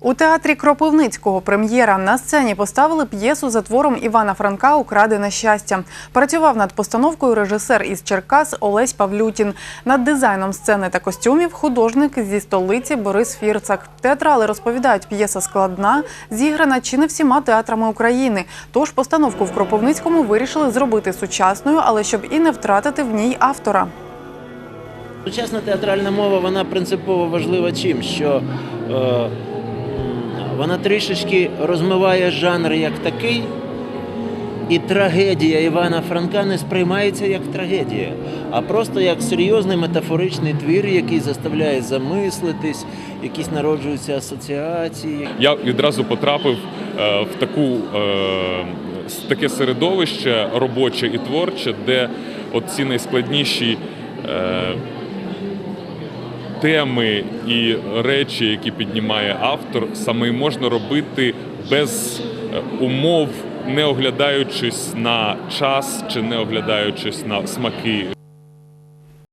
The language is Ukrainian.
У театрі Кропивницького прем'єра на сцені поставили п'єсу за твором Івана Франка Украдене щастя. Працював над постановкою режисер із Черкас Олесь Павлютін. Над дизайном сцени та костюмів художник зі столиці Борис Фірцак. Театрали розповідають, п'єса складна, зіграна чи не всіма театрами України. Тож постановку в Кропивницькому вирішили зробити сучасною, але щоб і не втратити в ній автора. Сучасна театральна мова вона принципово важлива чим, що е, вона трішечки розмиває жанр як такий, і трагедія Івана Франка не сприймається як трагедія, а просто як серйозний метафоричний твір, який заставляє замислитись, якісь народжуються асоціації. я відразу потрапив е, в таку е, таке середовище робоче і творче, де от ці найскладніші е, теми і речі, які піднімає автор, саме можна робити без е, умов, не оглядаючись на час чи не оглядаючись на смаки